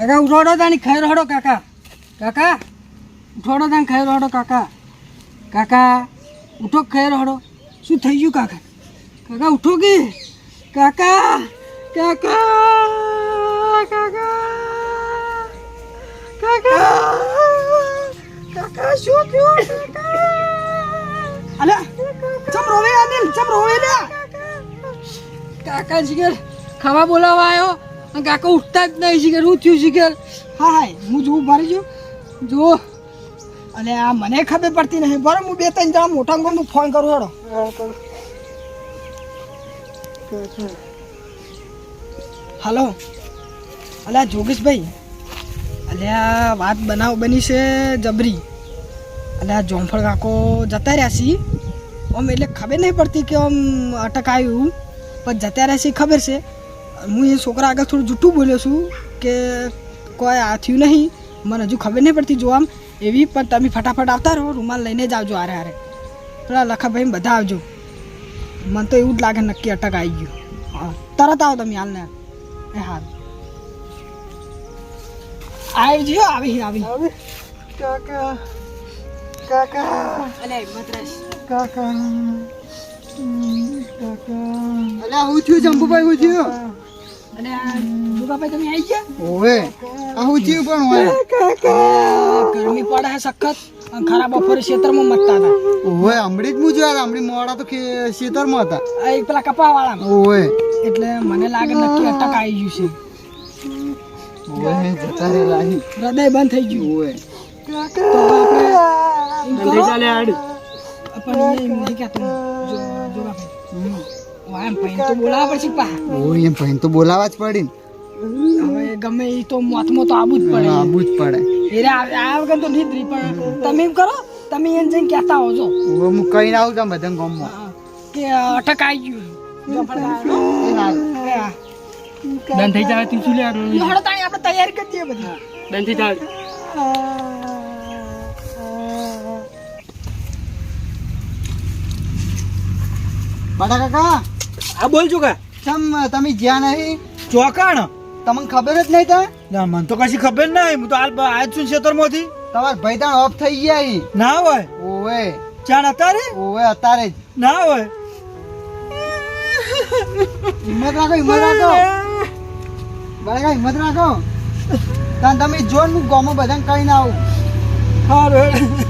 કાકા ઉઠોડો તાની ખાઈ રહોડો કાકા કાકા ઉઠોડો તાની ખાઈ રહોડો કાકા કાકા ઉઠો ખાઈ રહોડો શું થઈ ગયું કાકા કાકા ઉઠો કે કાકા કાકા કાકા કાકા કાકા શું થયું કાકા અલે ચમ રોવે અનિલ ચમ રોવે લે કાકા જીગર ખાવા બોલાવા આવ્યો કાકા ઉઠતા જ નહીં શીખર, હું થયું શીખર? હા હા, હું જોઉં ભરી જો જો અને આ મને ખબર પડતી નહીં. બરાબર હું બે ત્રણ જણા મોટા હું ફોન કરું, હેડો. હલો. અલ્યા જોગેશભાઈ. અલ્યા વાત બનાવ બની છે જબરી. અલ્યા જોમફળ કાકો જતા રહ્યા છીએ આમ એટલે ખબર નહીં પડતી કે આમ અટકાયું. પણ જતા રહ્યા છીએ ખબર છે. હું એ છોકરા આગળ થોડું જૂઠું બોલ્યો છું કે કોઈ આ થયું નહીં. મને હજુ ખબર નહીં પડતી જો આમ એવી પણ તમે ફટાફટ આવતા રહો રૂમાલ લઈને જ આવજો હારે હારે. પેલા લખાભાઈ બધા આવજો. મને તો એવું જ લાગે નક્કી અટક આવી ગયું. હા તરત આવો તમે હાલને. એ હાલ. આવી જયો આવી આવી. કાકા કાકા. અલે હિંમત કાકા. કાકા. અલે હું થયું જંબુભાઈ હું થયું. અને આ તમે આવી ગયા? ઓવે આ હું પણ હોય. ગરમી પડે છે સખત. અને ખરા બપોરે ખેતરમાં મતતા હતા. ઓવે હમણાં જ હું જોયા હમણાં મોડા તો ખેતરમાં હતા. આ એક પેલા કપાવાળા ઓવે. એટલે મને લાગે નક્કી અટક આવી ગયું છે. ઓવે જતા રહેલા અહીં. હૃદય બંધ થઈ ગયું. ઓવે. તો આપણે એમ કરો. પણ નહીં કહેતો. જો ઓ એમ ભાઈ તો બોલાવવા પડશે પા. એમ ભાઈને તો બોલાવા જ પડી ને. હવે ગમે એ તો મોતમાં તો આવવું જ પડે. આવવું જ પડે. એ રે આ વગર તો નહીં રહી પણ તમે એમ કરો તમે એમ જઈને કહેતા હોજો. હું કહીને આવું તમે બધા ગામમાં. કે અટકાઈ ગયું. થઈ જાય તું શું લે હળો તાણી આપણે તૈયારી કરી દઈએ બધી. બંધ થઈ જાય. બટા કાકા. આ બોલ છું કે. ચમ તમે જ્યાં નહીં ચોકાણ? તમને ખબર જ નહીં તા ના મને તો કશી ખબર નહીં. હું તો હાલ આજ છું ક્ષેત્રમાંથી તમાર ભાઈ તાણ ઓફ થઈ ગયા. ના હોય. ઓવે. ચાણ અત્યારે ઓવે અત્યારે જ. ના હોય. હિંમત રાખો હિંમત રાખો. બરાબર હિંમત રાખો. તમે જો ને હું ગામમાં બધાને ના આવું. સારું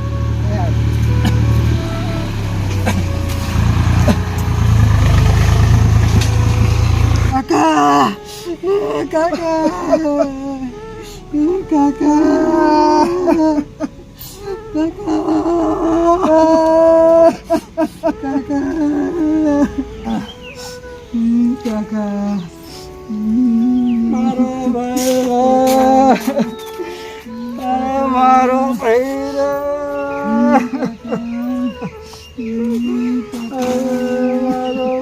કાકા કાકા કાકા કાકા મારો ભાઈ મારો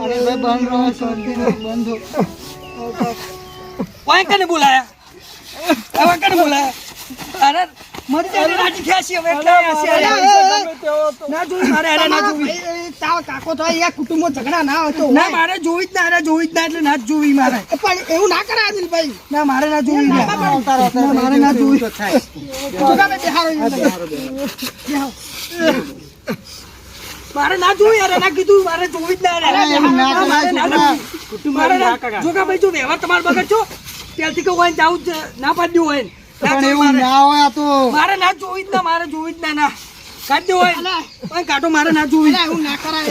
અરે ભાઈ બંધ રહો કને બોલાયા કને બોલાયા અરે મરી જાય રાજી થયા હવે એટલે. ના જોઈ મારે અરે ના જોવી તાવ કાકો તો એક કુટુંબો ઝઘડા ના હોય તો ના મારે જોવી જ ના અરે જોવી જ ના એટલે ના જોવી મારે પણ એવું ના કરાય દિલભાઈ ના મારે ના જોવી ના મારે ના જોવી તો થાય. જોગાભાઈ બેહારો અહીંયા. બેહારો. મારે ના જોયું યાર એના કીધું મારે જોવી જ ના ના ના, મારે કરાય, ના. મારે ના- જોગાભાઈ જો વ્યવહાર તમારે બગડ છો ત્યાંથી કહું હોય ને જાવું જ ના પાડ્યું હોય પણ એવું ના હોય તો. મારે ના જોવી જ ના મારે જોવી જ ના ના. કાઢ દો હોય કાઢો મારે ના જોવી.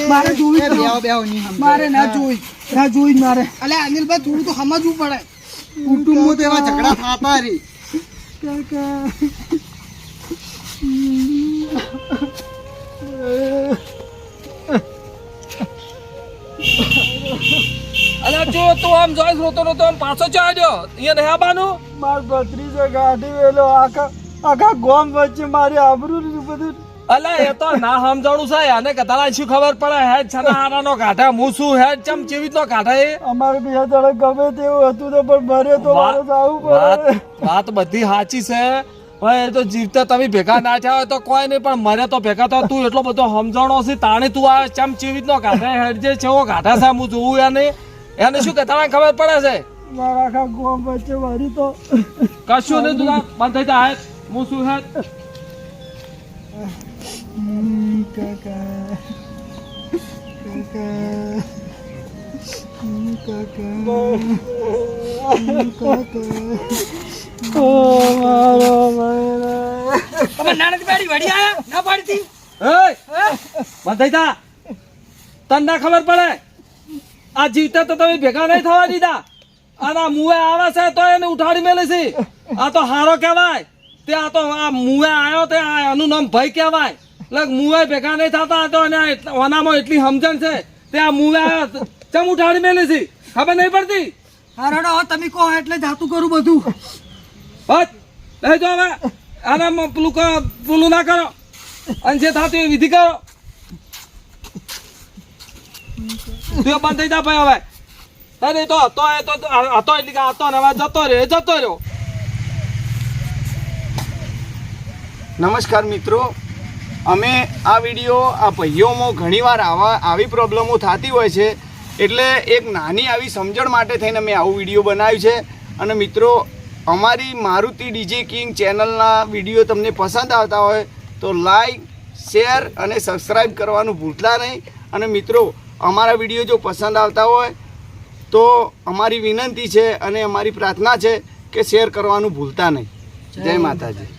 મારે જોવી એ જ બેહો, ના. બેહો, નહીં. મારે ના જોવી. ના જોવી જ મારે. અલે અનિલભાઈ થોડું તો સમજવું પડે. કુટુંબમાં તો એવા ઝઘડા થતા અરે જો તું આમ જોઈશ રોતો રોતો આમ પાછો ચા જો અહીંયા નહીં આવવાનું? માર ભત્રીજો ગાડી વેલો આખા આખા ગોમ વચ્ચે મારી આબરૂ ને બધું. અલા એ તો ના સમજાણું છે. આને કદાચ શું ખબર પડે? હે છના આનાનો કાઢા હું શું હે ચમ ચેવી રીતનો કાઢા એ? અમારે બે જણા ગમે તેવું હતું તો પણ મરે તો મારે જાવું વાત પડે. વાત બધી સાચી છે. એ તો જીવતા તમે ભેગા ના થયા તો કોઈ નહીં પણ મને તો ભેગા થયા તું એટલો બધો સમજણો છે તાણે તું આ ચમ ચીવી રીતનો કાઢા હેડ જે છે કાઢા છે હું જોઉં એને એને શું કહેતા ખબર પડે છે? મારા આખા ગોમ વચ્ચે તો. કશું નહીં તું બંધ થઈ જાય હું શું કાકા. કાકા. કાકા. કાકા. ઓ મારો તમે નાનક બેડી વડી આયા? ના પાડતી? એય! બંધ થઈ જા ના ખબર પડે? આ જીવતા તો તમે ભેગા નહીં થવા દીધા. અને મુએ આવે છે તો એને ઉઠાડી મેલે છે. આ તો હારો કહેવાય. તે આ તો આ મુએ આવ્યો તે આનું નામ ભાઈ કહેવાય. એટલે મુએ ભેગા નહીં થતા તો એને ઓનામાં એટલી સમજણ છે. તે આ મુએ ચમ ઉઠાડી મેલે છે? ખબર નહીં પડતી? હારડો તમે કહો એટલે જાતું કરું બધું. બસ લઈ જાઓ હવે. આના પેલું કરો પેલું ના કરો. અને જે થતું એ વિધિ કરો. તું બંધ થઈ જા ભાઈ હવે. અરે તો હતો એ હતો એટલે કે હતો જતો રહ્યો જતો રહ્યો. નમસ્કાર મિત્રો. અમે આ વીડિયો આ ભાઈઓમાં ઘણીવાર આવા, આવી પ્રોબ્લેમો થતી હોય છે. એટલે એક નાની આવી સમજણ માટે થઈને મેં આવું વીડિયો બનાવ્યું છે. અને મિત્રો અમારી મારુતિ ડીજે કિંગ ચેનલના વીડિયો તમને પસંદ આવતા હોય તો લાઈક શેર અને સબસ્ક્રાઈબ કરવાનું ભૂલતા નહીં. અને મિત્રો અમારા વીડિયો જો પસંદ આવતા હોય તો અમારી વિનંતી છે અને અમારી પ્રાર્થના છે કે શેર કરવાનું ભૂલતા નહીં. જય માતાજી.